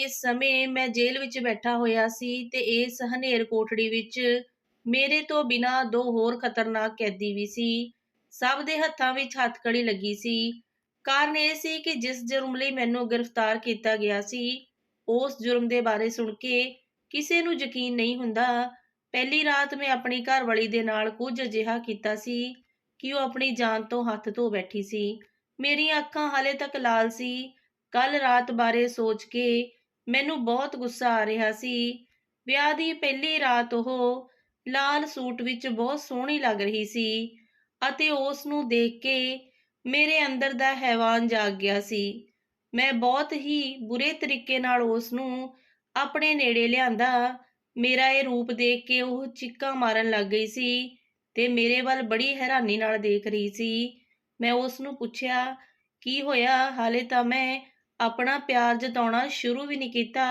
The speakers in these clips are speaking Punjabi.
ਇਸ ਸਮੇਂ ਮੈਂ ਜੇਲ੍ਹ ਵਿੱਚ ਬੈਠਾ ਹੋਇਆ ਸੀ ਤੇ ਇਸ ਹਨੇਰ ਕੋਠੜੀ ਵਿੱਚ ਮੇਰੇ ਤੋਂ ਬਿਨਾਂ ਦੋ ਹੋਰ ਖਤਰਨਾਕ ਕੈਦੀ ਵੀ ਸੀ। ਸਭ ਦੇ ਹੱਥਾਂ ਵਿੱਚ ਹੱਥਕੜੀ ਲੱਗੀ ਸੀ। ਕਾਰਨ ਇਹ ਸੀ ਕਿ ਜਿਸ ਜੁਰਮ ਲਈ ਮੈਨੂੰ ਗ੍ਰਿਫਤਾਰ ਕੀਤਾ ਗਿਆ ਸੀ, ਉਸ ਜੁਰਮ ਦੇ ਬਾਰੇ ਸੁਣ ਕੇ ਕਿਸੇ ਨੂੰ ਯਕੀਨ ਨਹੀਂ ਹੁੰਦਾ। ਪਹਿਲੀ ਰਾਤ ਮੈਂ ਆਪਣੀ ਘਰਵਾਲੀ ਦੇ ਨਾਲ ਕੁਝ ਅਜਿਹਾ ਕੀਤਾ ਸੀ ਕਿ ਉਹ ਆਪਣੀ ਜਾਨ ਤੋਂ ਹੱਥ ਧੋ ਬੈਠੀ ਸੀ। ਮੇਰੀਆਂ ਅੱਖਾਂ ਹਾਲੇ ਤੱਕ ਲਾਲ ਸੀ। ਕੱਲ ਰਾਤ ਬਾਰੇ ਸੋਚ ਕੇ ਮੈਨੂੰ ਬਹੁਤ ਗੁੱਸਾ ਆ ਰਿਹਾ ਸੀ। ਵਿਆਹ ਦੀ ਪਹਿਲੀ ਰਾਤ ਉਹ ਲਾਲ ਸੂਟ ਵਿੱਚ ਬਹੁਤ ਸੋਹਣੀ ਲੱਗ ਰਹੀ ਸੀ ਅਤੇ ਉਸ ਨੂੰ ਦੇਖ ਕੇ ਮੇਰੇ ਅੰਦਰ ਦਾ ਹੈਵਾਨ ਜਾਗ ਗਿਆ ਸੀ। ਮੈਂ ਬਹੁਤ ਹੀ ਬੁਰੇ ਤਰੀਕੇ ਨਾਲ ਉਸ ਨੂੰ ਆਪਣੇ ਨੇੜੇ ਲਿਆਂਦਾ। ਮੇਰਾ ਇਹ ਰੂਪ ਦੇਖ ਕੇ ਉਹ ਚੀਕਾਂ ਮਾਰਨ ਲੱਗ ਗਈ ਸੀ ਤੇ ਮੇਰੇ ਵੱਲ ਬੜੀ ਹੈਰਾਨੀ ਨਾਲ ਦੇਖ ਰਹੀ ਸੀ। ਮੈਂ ਉਸ ਨੂੰ ਪੁੱਛਿਆ, ਕੀ ਹੋਇਆ? ਹਾਲੇ ਤਾਂ ਮੈਂ ਆਪਣਾ ਪਿਆਰ ਜਤਾਉਣਾ ਸ਼ੁਰੂ ਵੀ ਨਹੀਂ ਕੀਤਾ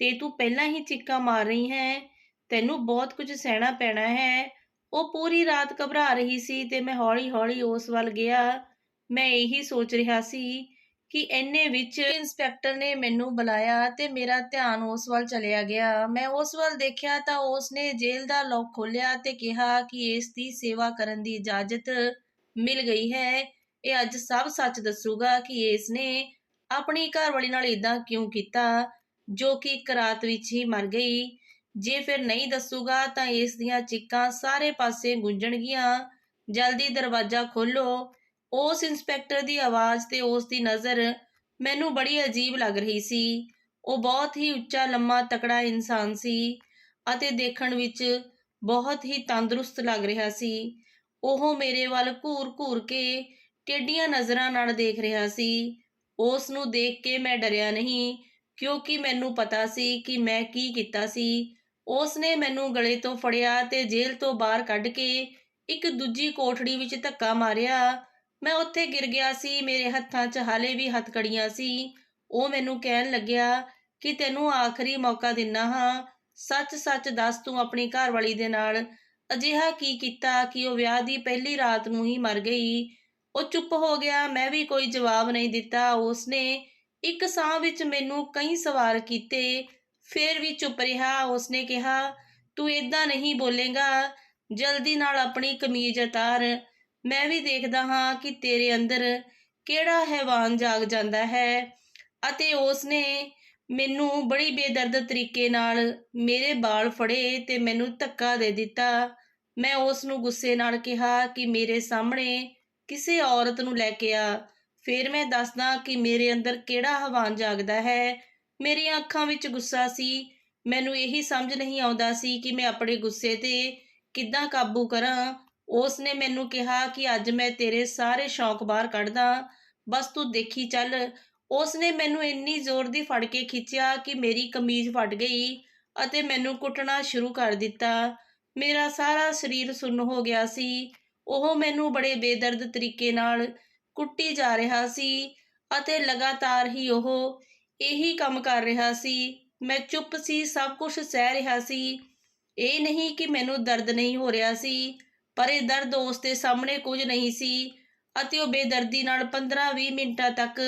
ਤੇ ਤੂੰ ਪਹਿਲਾਂ ਹੀ ਚੀਕਾਂ ਮਾਰ ਰਹੀ ਹੈ, ਤੈਨੂੰ ਬਹੁਤ ਕੁਝ ਸਹਿਣਾ ਪੈਣਾ ਹੈ। ਉਹ ਪੂਰੀ ਰਾਤ ਘਬਰਾ ਰਹੀ ਸੀ ਤੇ ਮੈਂ ਹੌਲੀ-ਹੌਲੀ ਉਸ ਵੱਲ ਗਿਆ। ਮੈਂ ਇਹੀ ਸੋਚ ਰਿਹਾ ਸੀ ਕਿ ਇੰਨੇ ਵਿੱਚ ਇੰਸਪੈਕਟਰ ਨੇ ਮੈਨੂੰ ਬੁਲਾਇਆ ਤੇ ਮੇਰਾ ਧਿਆਨ ਉਸ ਵੱਲ ਚਲਿਆ ਗਿਆ। ਮੈਂ ਉਸ ਵੱਲ ਦੇਖਿਆ ਤਾਂ ਉਸ ਨੇ ਜੇਲ੍ਹ ਦਾ ਲੋਕ ਖੋਲ੍ਹਿਆ ਤੇ ਕਿਹਾ ਕਿ ਇਸ ਦੀ ਸੇਵਾ ਕਰਨ ਦੀ ਇਜਾਜ਼ਤ ਮਿਲ ਗਈ ਹੈ। ਇਹ ਅੱਜ ਸਭ ਸੱਚ ਦੱਸੂਗਾ ਕਿ ਇਸ ਨੇ ਆਪਣੀ ਘਰਵਾਲੀ ਨਾਲ ਇਦਾਂ ਕਿਉਂ ਕੀਤਾ, ਜੋ ਕਿ ਇੱਕ ਰਾਤ ਵਿੱਚ ਹੀ ਮਰ ਗਈ। ਜੇ ਫਿਰ ਨਹੀਂ ਦੱਸੂਗਾ ਤਾਂ ਇਸ ਦੀਆਂ ਚੀਕਾਂ ਸਾਰੇ ਪਾਸੇ ਗੂੰਜਣਗੀਆਂ। ਜਲਦੀ ਦਰਵਾਜ਼ਾ ਖੋਲੋ ਉਸ ਇੰਸਪੈਕਟਰ ਦੀ ਆਵਾਜ਼ ਤੇ ਉਸ ਦੀ ਨਜ਼ਰ ਮੈਨੂੰ ਬੜੀ ਅਜੀਬ ਲੱਗ ਰਹੀ ਸੀ। ਉਹ ਬਹੁਤ ਹੀ ਉੱਚਾ, ਲੰਮਾ, ਤਕੜਾ ਇਨਸਾਨ ਸੀ ਅਤੇ ਦੇਖਣ ਵਿੱਚ ਬਹੁਤ ਹੀ ਤੰਦਰੁਸਤ ਲੱਗ ਰਿਹਾ ਸੀ। ਉਹ ਮੇਰੇ ਵੱਲ ਘੂਰ-ਘੂਰ ਕੇ ਟੇਡੀਆਂ ਨਜ਼ਰਾਂ ਨਾਲ ਦੇਖ ਰਿਹਾ ਸੀ। ਉਸ ਨੂੰ ਦੇਖ ਕੇ ਮੈਂ ਡਰਿਆ ਨਹੀਂ, ਕਿਉਂਕਿ ਮੈਨੂੰ ਪਤਾ ਸੀ ਕਿ ਮੈਂ ਕੀ ਕੀਤਾ ਸੀ। ਉਸ ਨੇ ਮੈਨੂੰ ਗਲੇ ਤੋਂ ਫੜਿਆ ਤੇ ਜੇਲ੍ਹ ਤੋਂ ਬਾਹਰ ਕੱਢ ਕੇ ਇੱਕ ਦੂਜੀ ਕੋਠੜੀ ਵਿੱਚ ਧੱਕਾ ਮਾਰਿਆ। ਮੈਂ ਉੱਥੇ ਗਿਰ ਗਿਆ ਸੀ, ਮੇਰੇ ਹੱਥਾਂ 'ਚ ਹਾਲੇ ਵੀ ਹੱਥਕੜੀਆਂ ਸੀ। ਉਹ ਮੈਨੂੰ ਕਹਿਣ ਲੱਗਿਆ ਕਿ ਤੈਨੂੰ ਆਖਰੀ ਮੌਕਾ ਦਿੰਨਾ ਹਾਂ। ਸੱਚ-ਸੱਚ ਦੱਸ ਤੂੰ ਆਪਣੀ ਘਰਵਾਲੀ ਦੇ ਨਾਲ ਅਜਿਹਾ ਕੀ ਕੀਤਾ ਕਿ ਉਹ ਵਿਆਹ ਦੀ ਪਹਿਲੀ ਰਾਤ ਨੂੰ ਹੀ ਮਰ ਗਈ। ਉਹ ਚੁੱਪ ਹੋ ਗਿਆ। ਮੈਂ ਵੀ ਕੋਈ ਜਵਾਬ ਨਹੀਂ ਦਿੱਤਾ। ਉਸਨੇ ਇੱਕ ਸਾਹ ਵਿੱਚ ਮੈਨੂੰ ਕਈ ਸਵਾਲ ਕੀਤੇ। ਫਿਰ ਵੀ ਚੁੱਪ ਰਿਹਾ। ਉਸਨੇ ਕਿਹਾ, ਤੂੰ ਇਦਾਂ ਨਹੀਂ ਬੋਲੇਗਾ। ਜਲਦੀ ਨਾਲ ਆਪਣੀ ਕਮੀਜ਼ ਉਤਾਰ। ਮੈਂ ਵੀ ਦੇਖਦਾ ਹਾਂ ਕਿ ਤੇਰੇ ਅੰਦਰ ਕਿਹੜਾ ਹੈਵਾਨ ਜਾਗ ਜਾਂਦਾ ਹੈ। ਅਤੇ ਉਸਨੇ ਮੈਨੂੰ ਬੜੀ ਬੇਦਰਦ ਤਰੀਕੇ ਨਾਲ ਮੇਰੇ ਬਾਲ ਫੜੇ ਤੇ ਮੈਨੂੰ ਧੱਕਾ ਦੇ ਦਿੱਤਾ। ਮੈਂ ਉਸ ਨੂੰ ਗੁੱਸੇ ਨਾਲ ਕਿਹਾ ਕਿ ਮੇਰੇ ਸਾਹਮਣੇ ਕਿਸੇ ਔਰਤ ਨੂੰ ਲੈ ਕੇ ਆ, ਫਿਰ ਮੈਂ ਦੱਸਦਾ ਕਿ ਮੇਰੇ ਅੰਦਰ ਕਿਹੜਾ ਹਵਾਨ ਜਾਗਦਾ ਹੈ। ਮੇਰੀਆਂ ਅੱਖਾਂ ਵਿੱਚ ਗੁੱਸਾ ਸੀ। ਮੈਨੂੰ ਇਹੀ ਸਮਝ ਨਹੀਂ ਆਉਂਦਾ ਸੀ ਕਿ ਮੈਂ ਆਪਣੇ ਗੁੱਸੇ ਤੇ ਕਿੱਦਾਂ ਕਾਬੂ ਕਰਾਂ। ਉਸ ਨੇ ਮੈਨੂੰ ਕਿਹਾ ਕਿ ਅੱਜ ਮੈਂ ਤੇਰੇ ਸਾਰੇ ਸ਼ੌਂਕ ਬਾਹਰ ਕੱਢਦਾ। ਬਸ ਤੂੰ ਦੇਖੀ ਚੱਲ। ਉਸ ਨੇ ਮੈਨੂੰ ਇੰਨੀ ਜ਼ੋਰ ਦੀ ਫੜ ਕੇ ਖਿੱਚਿਆ ਕਿ ਮੇਰੀ ਕਮੀਜ਼ ਫਟ ਗਈ ਅਤੇ ਮੈਨੂੰ ਕੁੱਟਣਾ ਸ਼ੁਰੂ ਕਰ ਦਿੱਤਾ। ਮੇਰਾ ਸਾਰਾ ਸਰੀਰ ਸੁੰਨ ਹੋ ਗਿਆ ਸੀ। ਉਹ ਮੈਨੂੰ ਬੜੇ ਬੇਦਰਦ ਤਰੀਕੇ ਨਾਲ ਕੁੱਟੀ ਜਾ ਰਿਹਾ ਸੀ ਅਤੇ ਲਗਾਤਾਰ ਹੀ ਉਹ ਇਹੀ ਕੰਮ ਕਰ ਰਿਹਾ ਸੀ। ਮੈਂ ਚੁੱਪ ਸੀ, ਸਭ ਕੁਝ ਸਹਿ ਰਿਹਾ ਸੀ। ਇਹ ਨਹੀਂ ਕਿ ਮੈਨੂੰ ਦਰਦ ਨਹੀਂ ਹੋ ਰਿਹਾ ਸੀ, ਪਰ ਇਹ ਦਰਦ ਉਸ ਦੇ ਸਾਹਮਣੇ ਕੁਝ ਨਹੀਂ ਸੀ ਅਤੇ ਉਹ ਬੇਦਰਦੀ ਨਾਲ 15-20 ਮਿੰਟਾਂ ਤੱਕ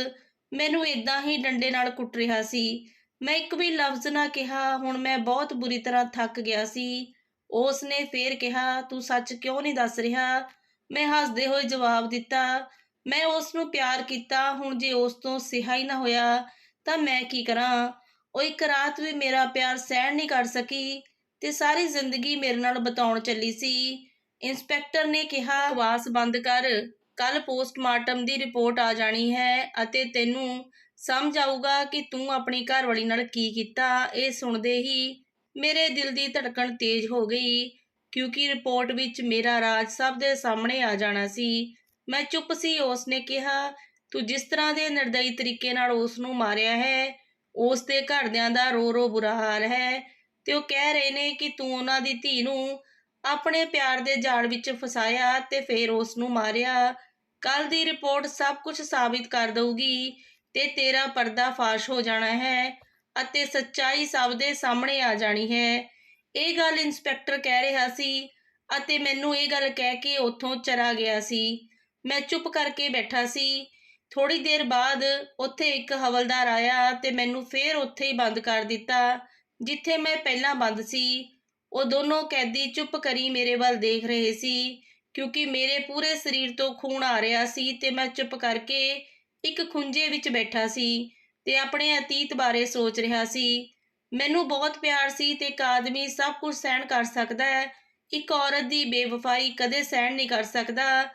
ਮੈਨੂੰ ਇਦਾਂ ਹੀ ਡੰਡੇ ਨਾਲ ਕੁੱਟ ਰਿਹਾ ਸੀ। ਮੈਂ ਇੱਕ ਵੀ ਲਫ਼ਜ਼ ਨਾ ਕਿਹਾ, ਹੁਣ ਮੈਂ ਬਹੁਤ ਬੁਰੀ ਤਰ੍ਹਾਂ ਥੱਕ ਗਿਆ ਸੀ। ਉਸ ਨੇ ਫੇਰ ਕਿਹਾ, ਤੂੰ ਸੱਚ ਕਿਉਂ ਨਹੀਂ ਦੱਸ ਰਿਹਾ? ਮੈਂ ਹੱਸਦੇ ਹੋਏ ਜਵਾਬ ਦਿੱਤਾ, ਮੈਂ ਉਸ ਨੂੰ ਪਿਆਰ ਕੀਤਾ, ਹੁਣ ਜੇ ਉਸ ਤੋਂ ਸਿਹਾ ਹੀ ਨਾ ਹੋਇਆ, ਤਾਂ ਮੈਂ ਕੀ ਕਰਾਂ? ਉਹ ਇੱਕ ਰਾਤ ਵੀ ਮੇਰਾ ਪਿਆਰ ਸਹਿਣ ਨਹੀਂ ਕਰ ਸਕੀ ਤੇ ਸਾਰੀ ਜ਼ਿੰਦਗੀ ਮੇਰੇ ਨਾਲ ਬਤਾਉਣ ਚੱਲੀ ਸੀ। ਇੰਸਪੈਕਟਰ ਨੇ ਕਿਹਾ ਵਾਸ ਬੰਦ ਕਰ ਕੱਲ ਪੋਸਟਮਾਰਟਮ ਦੀ ਰਿਪੋਰਟ ਆ ਜਾਣੀ ਹੈ ਅਤੇ ਤੈਨੂੰ ਸਮਝ ਆਊਗਾ ਕਿ ਤੂੰ ਆਪਣੀ ਘਰਵਾਲੀ ਨਾਲ ਕੀ ਕੀਤਾ। ਇਹ ਸੁਣਦੇ ਹੀ ਮੇਰੇ ਦਿਲ ਦੀ ਧੜਕਣ ਤੇਜ਼ ਹੋ ਗਈ ਕਿਉਂਕਿ ਰਿਪੋਰਟ ਵਿੱਚ ਮੇਰਾ ਰਾਜ ਸਭ ਦੇ ਸਾਹਮਣੇ ਆ ਜਾਣਾ ਸੀ। ਮੈਂ ਚੁੱਪ ਸੀ ਉਸ ਨੇ ਕਿਹਾ, ਤੂੰ ਜਿਸ ਤਰ੍ਹਾਂ ਦੇ ਨਿਰਦਈ ਤਰੀਕੇ ਨਾਲ ਉਸ ਨੂੰ ਮਾਰਿਆ ਹੈ, ਉਸ ਦੇ ਘਰਦਿਆਂ ਦਾ ਰੋ ਰੋ ਬੁਰਾ ਹਾਲ ਹੈ ਤੇ ਉਹ ਕਹਿ ਰਹੇ ਨੇ ਕਿ ਤੂੰ ਉਹਨਾਂ ਦੀ ਧੀ ਨੂੰ ਆਪਣੇ ਪਿਆਰ ਦੇ ਜਾਲ ਵਿੱਚ ਫਸਾਇਆ ਤੇ ਫਿਰ ਉਸ ਨੂੰ ਮਾਰਿਆ। ਕੱਲ ਦੀ ਰਿਪੋਰਟ ਸਭ ਕੁਝ ਸਾਬਿਤ ਕਰ ਦਊਗੀ ਤੇ ਤੇਰਾ ਪਰਦਾ ਫਾਸ਼ ਹੋ ਜਾਣਾ ਹੈ। ਅਤੇ ਸੱਚਾਈ ਸਭ ਦੇ ਸਾਹਮਣੇ ਆ ਜਾਣੀ ਹੈ। ਇਹ ਗੱਲ ਇੰਸਪੈਕਟਰ ਕਹਿ ਰਿਹਾ ਸੀ ਅਤੇ ਮੈਨੂੰ ਇਹ ਗੱਲ ਕਹਿ ਕੇ ਉੱਥੋਂ ਚਲਾ ਗਿਆ ਸੀ। ਮੈਂ ਚੁੱਪ ਕਰਕੇ ਬੈਠਾ ਸੀ। ਥੋੜੀ ਦੇਰ ਬਾਅਦ ਉੱਥੇ ਇੱਕ ਹਵਲਦਾਰ ਆਇਆ ਤੇ ਮੈਨੂੰ ਫੇਰ ਉੱਥੇ ਹੀ ਬੰਦ ਕਰ ਦਿੱਤਾ, ਜਿੱਥੇ ਮੈਂ ਪਹਿਲਾਂ ਬੰਦ ਸੀ। ਉਹ ਦੋਨੋਂ ਕੈਦੀ ਚੁੱਪ ਕਰੀ ਮੇਰੇ ਵੱਲ ਦੇਖ ਰਹੇ ਸੀ, ਕਿਉਂਕਿ ਮੇਰੇ ਪੂਰੇ ਸਰੀਰ ਤੋਂ ਖੂਨ ਆ ਰਿਹਾ ਸੀ ਤੇ ਮੈਂ ਚੁੱਪ ਕਰਕੇ ਇੱਕ ਖੁੰਝੇ ਵਿੱਚ ਬੈਠਾ ਸੀ। ਤੇ ਆਪਣੇ ਅਤੀਤ ਬਾਰੇ ਸੋਚ ਰਿਹਾ ਸੀ। ਮੈਨੂੰ ਬਹੁਤ ਪਿਆਰ ਸੀ ਤੇ ਇੱਕ ਆਦਮੀ ਸਭ ਕੁਝ ਸਹਿਣ ਕਰ ਸਕਦਾ ਹੈ। ਇੱਕ ਔਰਤ ਦੀ ਬੇਵਫਾਈ ਕਦੇ ਸਹਿਣ ਨਹੀਂ ਕਰ ਸਕਦਾ।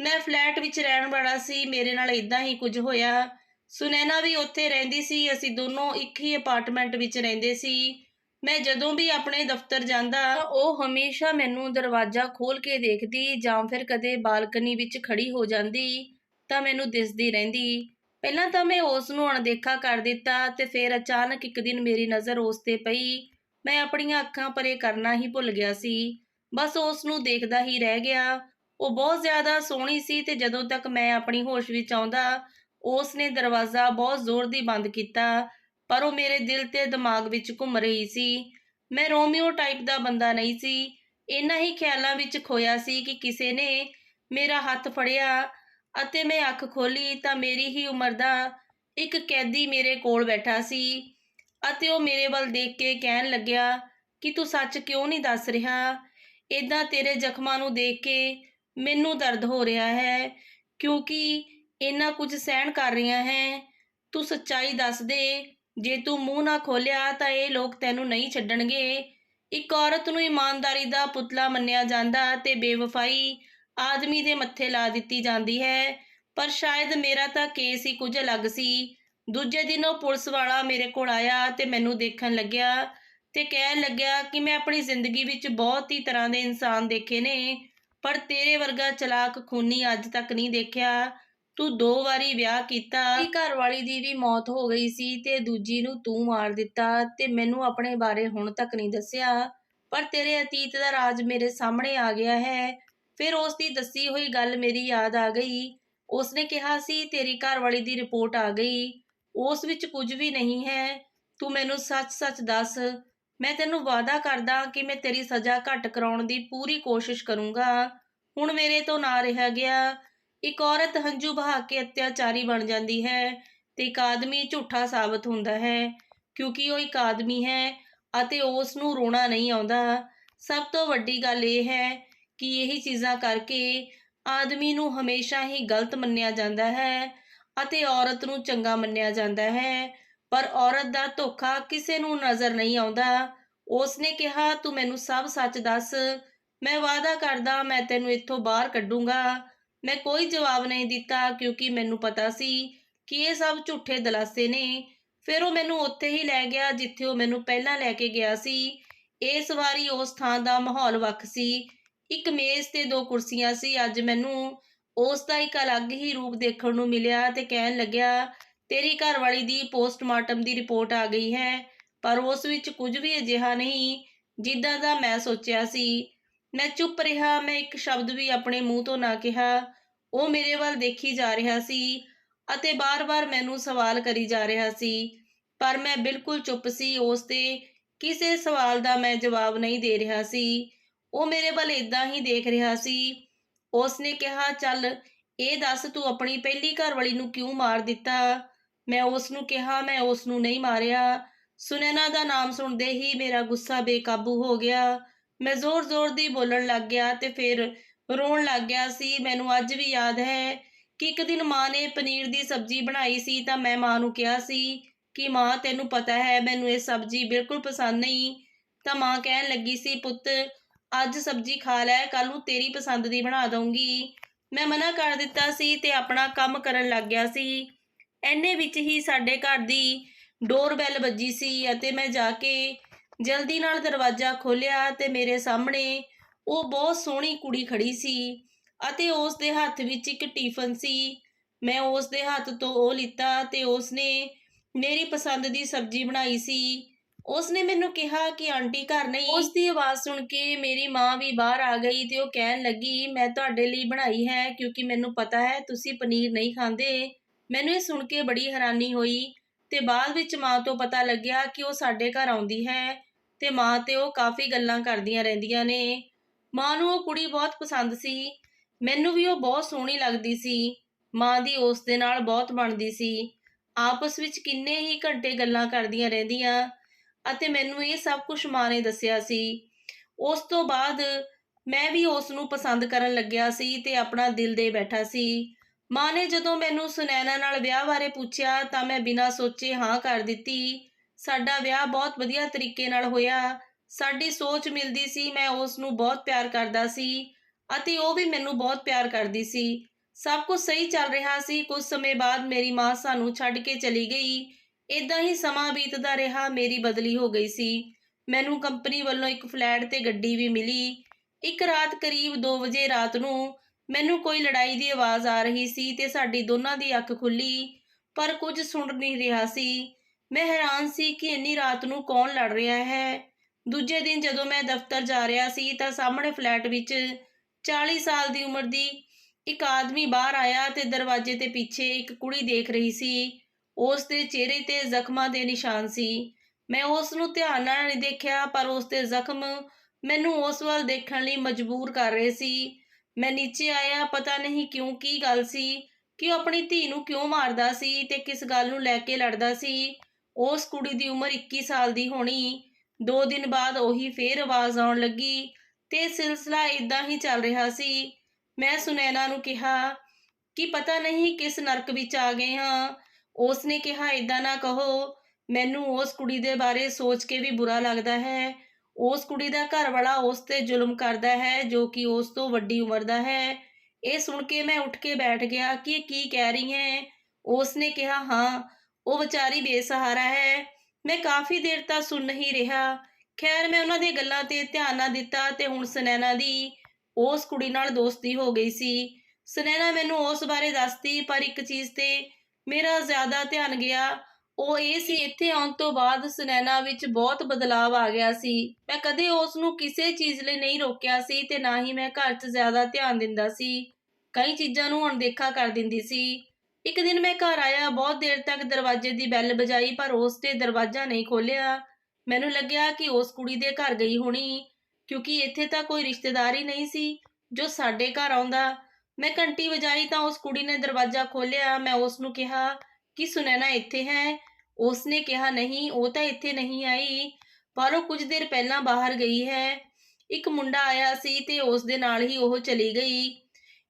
ਮੈਂ ਫਲੈਟ ਵਿੱਚ ਰਹਿਣ ਵਾਲਾ ਸੀ, ਮੇਰੇ ਨਾਲ ਇਦਾਂ ਹੀ ਕੁਝ ਹੋਇਆ। ਸੁਨੈਨਾ ਵੀ ਉੱਥੇ ਰਹਿੰਦੀ ਸੀ, ਅਸੀਂ ਦੋਨੋਂ ਇੱਕ ਹੀ ਅਪਾਰਟਮੈਂਟ ਵਿੱਚ ਰਹਿੰਦੇ ਸੀ। ਮੈਂ ਜਦੋਂ ਵੀ ਆਪਣੇ ਦਫ਼ਤਰ ਜਾਂਦਾ, ਉਹ ਹਮੇਸ਼ਾ ਮੈਨੂੰ ਦਰਵਾਜ਼ਾ ਖੋਲ ਕੇ ਦੇਖਦੀ ਜਾਂ ਫਿਰ ਕਦੇ ਬਾਲਕਨੀ ਵਿੱਚ ਖੜੀ ਹੋ ਜਾਂਦੀ ਤਾਂ ਮੈਨੂੰ ਦਿਸਦੀ ਰਹਿੰਦੀ। ਪਹਿਲਾਂ ਤਾਂ ਮੈਂ ਉਸ ਨੂੰ ਅਣਦੇਖਾ ਕਰ ਦਿੱਤਾ ਤੇ ਫਿਰ ਅਚਾਨਕ ਇੱਕ ਦਿਨ ਮੇਰੀ ਨਜ਼ਰ ਉਸ ਤੇ ਪਈ। ਮੈਂ ਆਪਣੀਆਂ ਅੱਖਾਂ ਪਰੇ ਕਰਨਾ ਹੀ ਭੁੱਲ ਗਿਆ ਸੀ। ਬਸ ਉਸ ਨੂੰ ਦੇਖਦਾ ਹੀ ਰਹਿ ਗਿਆ। ਉਹ ਬਹੁਤ ਜ਼ਿਆਦਾ ਸੋਹਣੀ ਸੀ ਤੇ ਜਦੋਂ ਤੱਕ ਮੈਂ ਆਪਣੀ ਹੋਸ਼ ਵਿੱਚ ਆਉਂਦਾ ਉਸ ਨੇ ਦਰਵਾਜ਼ਾ ਬਹੁਤ ਜ਼ੋਰ ਦੀ ਬੰਦ ਕੀਤਾ, ਪਰ ਉਹ ਮੇਰੇ ਦਿਲ ਤੇ ਦਿਮਾਗ ਵਿੱਚ ਘੁੰਮ ਰਹੀ ਸੀ। ਮੈਂ ਰੋਮੀਓ ਟਾਈਪ ਦਾ ਬੰਦਾ ਨਹੀਂ ਸੀ। ਇੰਨਾ ਹੀ ਖਿਆਲਾਂ ਵਿੱਚ ਖੋਇਆ ਸੀ ਕਿ ਕਿਸੇ ਨੇ ਮੇਰਾ ਹੱਥ ਫੜਿਆ ਅਤੇ ਮੈਂ ਅੱਖ ਖੋਲੀ ਤਾਂ ਮੇਰੀ ਹੀ ਉਮਰ ਦਾ ਇੱਕ ਕੈਦੀ ਮੇਰੇ ਕੋਲ ਬੈਠਾ ਸੀ ਅਤੇ ਉਹ ਮੇਰੇ ਵੱਲ ਦੇਖ ਕੇ ਕਹਿਣ ਲੱਗਿਆ ਕਿ ਤੂੰ ਸੱਚ ਕਿਉਂ ਨਹੀਂ ਦੱਸ ਰਿਹਾ? ਇਦਾਂ ਤੇਰੇ ਜ਼ਖਮਾਂ ਨੂੰ ਦੇਖ ਕੇ ਮੈਨੂੰ ਦਰਦ ਹੋ ਰਿਹਾ ਹੈ, ਕਿਉਂਕਿ ਇੰਨਾ ਕੁਝ ਸਹਿਣ ਕਰ ਰਿਹਾ ਹੈ। ਤੂੰ ਸੱਚਾਈ ਦੱਸ ਦੇ, ਜੇ ਤੂੰ ਮੂੰਹ ਨਾ ਖੋਲਿਆ ਤਾਂ ਇਹ ਲੋਕ ਤੈਨੂੰ ਨਹੀਂ ਛੱਡਣਗੇ। ਇੱਕ ਔਰਤ ਨੂੰ ਇਮਾਨਦਾਰੀ ਦਾ ਪੁਤਲਾ ਮੰਨਿਆ ਜਾਂਦਾ ਤੇ ਬੇਵਫਾਈ ਆਦਮੀ ਦੇ ਮੱਥੇ ਲਾ ਦਿੱਤੀ ਜਾਂਦੀ ਹੈ। ਪਰ ਸ਼ਾਇਦ ਮੇਰਾ ਤਾਂ ਕੇਸ ਹੀ ਕੁਝ ਅਲੱਗ ਸੀ। ਦੂਜੇ ਦਿਨ ਉਹ ਪੁਲਿਸ ਵਾਲਾ ਮੇਰੇ ਕੋਲ ਆਇਆ ਤੇ ਮੈਨੂੰ ਦੇਖਣ ਲੱਗਿਆ ਤੇ ਕਹਿਣ ਲੱਗਿਆ ਕਿ ਮੈਂ ਆਪਣੀ ਜ਼ਿੰਦਗੀ ਵਿੱਚ ਬਹੁਤ ਹੀ ਤਰ੍ਹਾਂ ਦੇ ਇਨਸਾਨ ਦੇਖੇ ਨੇ, ਪਰ ਤੇਰੇ ਵਰਗਾ ਚਲਾਕ ਖੂਨੀ ਅੱਜ ਤੱਕ ਨਹੀਂ ਦੇਖਿਆ। ਤੂੰ ਦੋ ਵਾਰੀ ਵਿਆਹ ਕੀਤਾ। ਕਿ ਘਰ ਵਾਲੀ ਦੀ ਵੀ ਮੌਤ ਹੋ ਗਈ ਸੀ ਤੇ ਦੂਜੀ ਨੂੰ ਤੂੰ ਮਾਰ ਦਿੱਤਾ ਤੇ ਮੈਨੂੰ ਆਪਣੇ ਬਾਰੇ ਹੁਣ ਤੱਕ ਨਹੀਂ ਦੱਸਿਆ। ਪਰ ਤੇਰੇ ਅਤੀਤ ਦਾ ਰਾਜ ਮੇਰੇ ਸਾਹਮਣੇ ਆ ਗਿਆ ਹੈ। ਫਿਰ ਉਸ ਦੀ ਦੱਸੀ ਹੋਈ ਗੱਲ ਮੇਰੀ ਯਾਦ ਆ ਗਈ। ਉਸਨੇ ਕਿਹਾ ਸੀ, ਤੇਰੀ ਘਰ ਵਾਲੀ ਦੀ ਰਿਪੋਰਟ ਆ ਗਈ। ਉਸ ਵਿੱਚ ਕੁਝ ਵੀ ਨਹੀਂ ਹੈ। ਤੂੰ ਮੈਨੂੰ ਸੱਚ-ਸੱਚ ਦੱਸ। ਮੈਂ ਤੈਨੂੰ ਵਾਅਦਾ ਕਰਦਾ ਕਿ ਮੈਂ ਤੇਰੀ ਸਜ਼ਾ ਘੱਟ ਕਰਾਉਣ ਦੀ ਪੂਰੀ ਕੋਸ਼ਿਸ਼ ਕਰੂੰਗਾ। ਹੁਣ ਮੇਰੇ ਤੋਂ ਨਾ ਰਿਹਾ ਗਿਆ। ਇੱਕ ਔਰਤ ਹੰਝੂ ਬਹਾ ਕੇ ਅਤਿਆਚਾਰੀ ਬਣ ਜਾਂਦੀ ਹੈ ਤੇ ਇੱਕ ਆਦਮੀ ਝੂਠਾ ਸਾਬਤ ਹੁੰਦਾ ਹੈ। ਕਿਉਂਕਿ ਉਹ ਇੱਕ ਆਦਮੀ ਹੈ ਅਤੇ ਉਸ ਨੂੰ ਰੋਣਾ ਨਹੀਂ ਆਉਂਦਾ। ਸਭ ਤੋਂ ਵੱਡੀ ਗੱਲ ਇਹ ਹੈ ਕਿ ਇਹੀ ਚੀਜ਼ਾਂ ਕਰਕੇ ਆਦਮੀ ਨੂੰ ਹਮੇਸ਼ਾ ਹੀ ਗਲਤ ਮੰਨਿਆ ਜਾਂਦਾ ਹੈ ਅਤੇ ਔਰਤ ਨੂੰ ਚੰਗਾ ਮੰਨਿਆ ਜਾਂਦਾ ਹੈ। ਪਰ ਔਰਤ ਦਾ ਧੋਖਾ ਕਿਸੇ ਨੂੰ ਨਜ਼ਰ ਨਹੀਂ ਆਉਂਦਾ। ਉਸ ਨੇ ਕਿਹਾ, ਤੂੰ ਮੈਨੂੰ ਸਭ ਸੱਚ ਦੱਸ। ਮੈਂ ਵਾਅਦਾ ਕਰਦਾ, ਮੈਂ ਤੈਨੂੰ ਇੱਥੋਂ ਬਾਹਰ ਕੱਢੂੰਗਾ। ਮੈਂ ਕੋਈ ਜਵਾਬ ਨਹੀਂ ਦਿੱਤਾ ਕਿਉਂਕਿ ਮੈਨੂੰ ਪਤਾ ਸੀ ਕਿ ਇਹ ਸਭ ਝੂਠੇ ਦਲਾਸੇ ਨੇ। ਫਿਰ ਉਹ ਮੈਨੂੰ ਉੱਥੇ ਹੀ ਲੈ ਗਿਆ ਜਿੱਥੇ ਉਹ ਮੈਨੂੰ ਪਹਿਲਾਂ ਲੈ ਕੇ ਗਿਆ ਸੀ। ਇਸ ਵਾਰੀ ਉਸ ਥਾਂ ਦਾ ਮਾਹੌਲ ਵੱਖ ਸੀ। ਇੱਕ ਮੇਜ਼ ਤੇ ਦੋ ਕੁਰਸੀਆਂ ਸੀ। ਅੱਜ ਮੈਨੂੰ ਉਸ ਦਾ ਇੱਕ ਅਲੱਗ ਹੀ ਰੂਪ ਦੇਖਣ ਨੂੰ ਮਿਲਿਆ ਤੇ ਕਹਿਣ ਲੱਗਿਆ, ਤੇਰੀ ਘਰਵਾਲੀ ਦੀ ਪੋਸਟਮਾਰਟਮ ਦੀ ਰਿਪੋਰਟ ਆ ਗਈ ਹੈ, ਪਰ ਉਸ ਵਿੱਚ ਕੁਝ ਵੀ ਅਜਿਹਾ ਨਹੀਂ ਜਿੱਦਾਂ ਦਾ ਮੈਂ ਸੋਚਿਆ ਸੀ। ਮੈਂ ਚੁੱਪ ਰਿਹਾ, ਮੈਂ ਇੱਕ ਸ਼ਬਦ ਵੀ ਆਪਣੇ ਮੂੰਹ ਤੋਂ ਨਾ ਕਿਹਾ। ਉਹ ਮੇਰੇ ਵੱਲ ਦੇਖੀ ਜਾ ਰਿਹਾ ਸੀ ਅਤੇ ਬਾਰ-ਬਾਰ ਮੈਨੂੰ ਸਵਾਲ ਕਰੀ ਜਾ ਰਿਹਾ ਸੀ, ਪਰ ਮੈਂ ਬਿਲਕੁਲ ਚੁੱਪ ਸੀ। ਉਸ ਤੇ ਕਿਸੇ ਸਵਾਲ ਦਾ ਮੈਂ ਜਵਾਬ ਨਹੀਂ ਦੇ ਰਿਹਾ ਸੀ। ਉਹ ਮੇਰੇ ਵੱਲ ਇਦਾਂ ਹੀ ਦੇਖ ਰਿਹਾ ਸੀ। ਉਸ ਨੇ ਕਿਹਾ, ਚੱਲ, ਇਹ ਦੱਸ ਤੂੰ ਆਪਣੀ ਪਹਿਲੀ ਘਰਵਾਲੀ ਨੂੰ ਕਿਉਂ ਮਾਰ ਦਿੱਤਾ? ਮੈਂ ਉਸ ਨੂੰ ਕਿਹਾ, ਮੈਂ ਉਸ ਨੂੰ ਨਹੀਂ ਮਾਰਿਆ। ਸੁਨੈਨਾ ਦਾ ਨਾਮ ਸੁਣਦੇ ਹੀ ਮੇਰਾ ਗੁੱਸਾ ਬੇਕਾਬੂ ਹੋ ਗਿਆ। ਮੈਂ ਜ਼ੋਰ-ਜ਼ੋਰ ਦੀ ਬੋਲਣ ਲੱਗ ਗਿਆ ਤੇ ਫਿਰ ਰੋਣ ਲੱਗ ਗਿਆ ਸੀ, ਮੈਨੂੰ ਅੱਜ ਵੀ ਯਾਦ ਹੈ ਕਿ ਇੱਕ ਦਿਨ ਮਾਂ ਨੇ ਪਨੀਰ ਦੀ ਸਬਜ਼ੀ ਬਣਾਈ ਸੀ ਤਾਂ ਮੈਂ ਮਾਂ ਨੂੰ ਕਿਹਾ ਸੀ ਕਿ, ਮਾਂ, ਤੈਨੂੰ ਪਤਾ ਹੈ, ਮੈਨੂੰ ਇਹ ਸਬਜ਼ੀ ਬਿਲਕੁਲ ਪਸੰਦ ਨਹੀਂ। ਤਾਂ ਮਾਂ ਕਹਿਣ ਲੱਗੀ ਸੀ, ਪੁੱਤ ਅੱਜ ਸਬਜ਼ੀ ਖਾ ਲੈ ਕੱਲ ਨੂੰ ਤੇਰੀ ਪਸੰਦ ਦੀ ਬਣਾ ਦਊਂਗੀ। ਮੈਂ ਮਨਾ ਕਰ ਦਿੱਤਾ ਸੀ ਤੇ ਆਪਣਾ ਕੰਮ ਕਰਨ ਲੱਗ ਗਿਆ ਸੀ। ਐਨੇ ਵਿੱਚ ਹੀ ਸਾਡੇ ਘਰ ਦੀ ਡੋਰ ਬੈਲ ਵੱਜੀ ਸੀ ਅਤੇ ਮੈਂ ਜਾ ਕੇ ਜਲਦੀ ਨਾਲ ਦਰਵਾਜ਼ਾ ਖੋਲ੍ਹਿਆ ਤੇ ਮੇਰੇ ਸਾਹਮਣੇ ਉਹ ਬਹੁਤ ਸੋਹਣੀ ਕੁੜੀ ਖੜੀ ਸੀ ਅਤੇ ਉਸ ਦੇ ਹੱਥ ਵਿੱਚ ਇੱਕ ਟਿਫਨ ਸੀ। ਮੈਂ ਉਸ ਦੇ ਹੱਥ ਤੋਂ ਉਹ ਲਿੱਤਾ ਤੇ ਉਸ ਨੇ ਮੇਰੀ ਪਸੰਦ ਦੀ ਸਬਜ਼ੀ ਬਣਾਈ ਸੀ। ਉਸ ਨੇ ਮੈਨੂੰ ਕਿਹਾ ਕਿ ਆਂਟੀ ਘਰ ਨਹੀਂ। ਉਸ ਦੀ ਆਵਾਜ਼ ਸੁਣ ਕੇ ਮੇਰੀ ਮਾਂ ਵੀ ਬਾਹਰ ਆ ਗਈ ਤੇ ਉਹ ਕਹਿਣ ਲੱਗੀ, ਮੈਂ ਤੁਹਾਡੇ ਲਈ ਬਣਾਈ ਹੈ ਕਿਉਂਕਿ ਮੈਨੂੰ ਪਤਾ ਹੈ ਤੁਸੀਂ ਪਨੀਰ ਨਹੀਂ ਖਾਂਦੇ। ਮੈਨੂੰ ਇਹ ਸੁਣ ਕੇ ਬੜੀ ਹੈਰਾਨੀ ਹੋਈ ਤੇ ਬਾਅਦ ਵਿੱਚ ਮਾਂ ਤੋਂ ਪਤਾ ਲੱਗਿਆ ਕਿ ਉਹ ਸਾਡੇ ਘਰ ਆਉਂਦੀ ਹੈ ਤੇ ਮਾਂ ਤੇ ਉਹ ਕਾਫੀ ਗੱਲਾਂ ਕਰਦੀਆਂ ਰਹਿੰਦੀਆਂ ਨੇ। ਮਾਂ ਨੂੰ ਉਹ ਕੁੜੀ ਬਹੁਤ ਪਸੰਦ ਸੀ। ਮੈਨੂੰ ਵੀ ਉਹ ਬਹੁਤ ਸੋਹਣੀ ਲੱਗਦੀ ਸੀ। ਮਾਂ ਦੀ ਉਸ ਦੇ ਨਾਲ ਬਹੁਤ ਬਣਦੀ ਸੀ। ਆਪਸ ਵਿੱਚ ਕਿੰਨੇ ਹੀ ਘੰਟੇ ਗੱਲਾਂ ਕਰਦੀਆਂ ਰਹਿੰਦੀਆਂ। ਅਤੇ ਮੈਨੂੰ ਇਹ ਸਭ ਕੁਝ ਮਾਂ ਨੇ ਦੱਸਿਆ ਸੀ। ਉਸ ਤੋਂ ਬਾਅਦ ਮੈਂ ਵੀ ਉਸ ਨੂੰ ਪਸੰਦ ਕਰਨ ਲੱਗਿਆ ਸੀ ਤੇ ਆਪਣਾ ਦਿਲ ਦੇ ਬੈਠਾ ਸੀ। ਮਾਂ ਨੇ ਜਦੋਂ ਮੈਨੂੰ ਸੁਨੈਨਾ ਨਾਲ ਵਿਆਹ ਬਾਰੇ ਪੁੱਛਿਆ ਤਾਂ ਮੈਂ ਬਿਨਾਂ ਸੋਚੇ ਹਾਂ ਕਰ ਦਿੱਤੀ। ਸਾਡਾ ਵਿਆਹ ਬਹੁਤ ਵਧੀਆ ਤਰੀਕੇ ਨਾਲ ਹੋਇਆ। ਸਾਡੀ ਸੋਚ ਮਿਲਦੀ ਸੀ, ਮੈਂ ਉਸ ਨੂੰ ਬਹੁਤ ਪਿਆਰ ਕਰਦਾ ਸੀ ਅਤੇ ਉਹ ਵੀ ਮੈਨੂੰ ਬਹੁਤ ਪਿਆਰ ਕਰਦੀ ਸੀ। ਸਭ ਕੁਝ ਸਹੀ ਚੱਲ ਰਿਹਾ ਸੀ। ਕੁਝ ਸਮੇਂ ਬਾਅਦ ਮੇਰੀ ਮਾਂ ਸਾਨੂੰ ਛੱਡ ਕੇ ਚਲੀ ਗਈ। ਇਦਾਂ ਹੀ ਸਮਾਂ ਬੀਤਦਾ ਰਿਹਾ, ਮੇਰੀ ਬਦਲੀ ਹੋ ਗਈ ਸੀ। ਮੈਨੂੰ ਕੰਪਨੀ ਵੱਲੋਂ ਇੱਕ ਫਲੈਟ ਤੇ ਗੱਡੀ ਵੀ ਮਿਲੀ। ਇੱਕ ਰਾਤ ਕਰੀਬ 2 ਵਜੇ ਰਾਤ ਨੂੰ ਮੈਨੂੰ ਕੋਈ ਲੜਾਈ ਦੀ ਆਵਾਜ਼ ਆ ਰਹੀ ਸੀ ਤੇ ਸਾਡੀ ਦੋਨਾਂ ਦੀ ਅੱਖ ਖੁੱਲੀ, ਪਰ ਕੁਝ ਸੁਣ ਨਹੀਂ ਰਿਹਾ ਸੀ। ਮੈਂ ਹੈਰਾਨ ਸੀ ਕਿ ਇੰਨੀ ਰਾਤ ਨੂੰ ਕੌਣ ਲੜ ਰਿਹਾ ਹੈ। ਦੂਜੇ ਦਿਨ ਜਦੋਂ ਮੈਂ ਦਫ਼ਤਰ ਜਾ ਰਿਹਾ ਸੀ ਤਾਂ ਸਾਹਮਣੇ ਫਲੈਟ ਵਿੱਚ 40 ਸਾਲ ਦੀ ਉਮਰ ਦੀ ਇੱਕ ਆਦਮੀ ਬਾਹਰ ਆਇਆ ਤੇ ਦਰਵਾਜ਼ੇ ਤੇ ਪਿੱਛੇ ਇੱਕ ਕੁੜੀ ਦੇਖ ਰਹੀ ਸੀ। ਉਸ ਦੇ ਚਿਹਰੇ ਤੇ ਜ਼ਖਮਾਂ ਦੇ ਨਿਸ਼ਾਨ ਸੀ। ਮੈਂ ਉਸ ਨੂੰ ਧਿਆਨ ਨਾਲ ਨਹੀਂ ਦੇਖਿਆ, ਪਰ ਉਸ ਦੇ ਜ਼ਖਮ ਮੈਨੂੰ ਉਸ ਵੱਲ ਦੇਖਣ ਲਈ ਮਜਬੂਰ ਕਰ ਰਹੇ ਸੀ। ਮੈਂ ਨੀਚੇ ਆਇਆ, ਪਤਾ ਨਹੀਂ ਕਿਉਂ ਕੀ ਗੱਲ ਸੀ, ਕਿ ਉਹ ਆਪਣੀ ਧੀ ਨੂੰ ਕਿਉਂ ਮਾਰਦਾ ਸੀ ਤੇ ਕਿਸ ਗੱਲ ਨੂੰ ਲੈ ਕੇ ਲੜਦਾ ਸੀ। ਉਸ ਕੁੜੀ ਦੀ ਉਮਰ 21 ਸਾਲ ਦੀ ਹੋਣੀ। ਦੋ ਦਿਨ ਬਾਅਦ ਉਹੀ ਫੇਰ ਆਵਾਜ਼ ਆਉਣ ਲੱਗੀ ਤੇ ਸਿਲਸਿਲਾ ਇਦਾਂ ਹੀ ਚੱਲ ਰਿਹਾ ਸੀ। ਮੈਂ ਸੁਨੈਨਾ ਨੂੰ ਕਿਹਾ ਕਿ ਪਤਾ ਨਹੀਂ ਕਿਸ ਨਰਕ ਵਿੱਚ ਆ ਗਏ ਹਾਂ। ਉਸ ਨੇ ਕਿਹਾ ਇਦਾਂ ਨਾ ਕਹੋ, ਮੈਨੂੰ ਉਸ ਕੁੜੀ ਦੇ ਬਾਰੇ ਸੋਚ ਕੇ ਵੀ ਬੁਰਾ ਲੱਗਦਾ ਹੈ। ਉਸ ਕੁੜੀ ਦਾ ਘਰ ਵਾਲਾ ਉਸ ਤੇ ਜ਼ੁਲਮ ਕਰਦਾ ਹੈ, ਜੋ ਕਿ ਉਸ ਤੋਂ ਵੱਡੀ ਉਮਰ ਦਾ ਹੈ। ਇਹ ਸੁਣ ਕੇ ਮੈਂ ਉੱਠ ਕੇ ਬੈਠ ਗਿਆ ਕਿ ਇਹ ਕੀ ਕਹਿ ਰਹੀ ਹੈ। ਉਸ ਨੇ ਕਿਹਾ, ਹਾਂ, ਉਹ ਵਿਚਾਰੀ ਬੇਸਹਾਰਾ ਹੈ। ਮੈਂ ਕਾਫੀ ਦੇਰ ਤੱਕ ਸੁਣ ਨਹੀਂ ਰਿਹਾ। ਖੈਰ, ਮੈਂ ਉਹਨਾਂ ਦੀਆਂ ਗੱਲਾਂ ਤੇ ਧਿਆਨ ਨਾ ਦਿੱਤਾ ਤੇ ਹੁਣ ਸੁਨੈਨਾ ਦੀ ਉਸ ਕੁੜੀ ਨਾਲ ਦੋਸਤੀ ਹੋ ਗਈ ਸੀ। ਸੁਨੈਨਾ ਮੈਨੂੰ ਉਸ ਬਾਰੇ ਦੱਸਦੀ, ਪਰ ਇੱਕ ਚੀਜ਼ ਤੇ ਮੇਰਾ ਜ਼ਿਆਦਾ ਧਿਆਨ ਗਿਆ। ਉਹ ਇਹ ਸੀ, ਇੱਥੇ ਆਉਣ ਤੋਂ ਬਾਅਦ ਸੁਨੈਨਾ ਵਿੱਚ ਬਹੁਤ ਬਦਲਾਅ ਆ ਗਿਆ ਸੀ। ਮੈਂ ਕਦੇ ਉਸ ਨੂੰ ਕਿਸੇ ਚੀਜ਼ ਲਈ ਨਹੀਂ ਰੋਕਿਆ ਸੀ ਤੇ ਨਾ ਹੀ ਮੈਂ ਘਰ 'ਚ ਜ਼ਿਆਦਾ ਧਿਆਨ ਦਿੰਦਾ ਸੀ। ਕਈ ਚੀਜ਼ਾਂ ਨੂੰ ਅਣਦੇਖਾ ਕਰ ਦਿੰਦੀ ਸੀ। ਇੱਕ ਦਿਨ ਮੈਂ ਘਰ ਆਇਆ, ਬਹੁਤ ਦੇਰ ਤੱਕ ਦਰਵਾਜ਼ੇ ਦੀ ਬੈਲ ਵਜਾਈ, ਪਰ ਉਸ ਤੇ ਦਰਵਾਜ਼ਾ ਨਹੀਂ ਖੋਲਿਆ ਮੈਨੂੰ ਲੱਗਿਆ ਕਿ ਉਸ ਕੁੜੀ ਦੇ ਘਰ ਗਈ ਹੋਣੀ, ਕਿਉਂਕਿ ਇੱਥੇ ਤਾਂ ਕੋਈ ਰਿਸ਼ਤੇਦਾਰ ਹੀ ਨਹੀਂ ਸੀ, ਜੋ ਸਾਡੇ ਘਰ ਆਉਂਦਾ। ਮੈਂ ਘੰਟੀ ਵਜਾਈ ਤਾਂ ਉਸ ਕੁੜੀ ਨੇ ਦਰਵਾਜ਼ਾ ਖੋਲ੍ਹਿਆ, ਮੈਂ ਉਸ ਨੂੰ ਕਿਹਾ, ਕਿ ਸੁਨੈਨਾ ਇੱਥੇ ਹੈ? ਉਸ ਨੇ ਕਿਹਾ, ਨਹੀਂ, ਉਹ ਤਾਂ ਇੱਥੇ ਨਹੀਂ ਆਈ, ਪਰ ਉਹ ਕੁਝ ਦੇਰ ਪਹਿਲਾਂ ਬਾਹਰ ਗਈ ਹੈ। ਇੱਕ ਮੁੰਡਾ ਆਇਆ ਸੀ ਤੇ ਉਸ ਦੇ ਨਾਲ ਹੀ ਉਹ ਚਲੀ ਗਈ।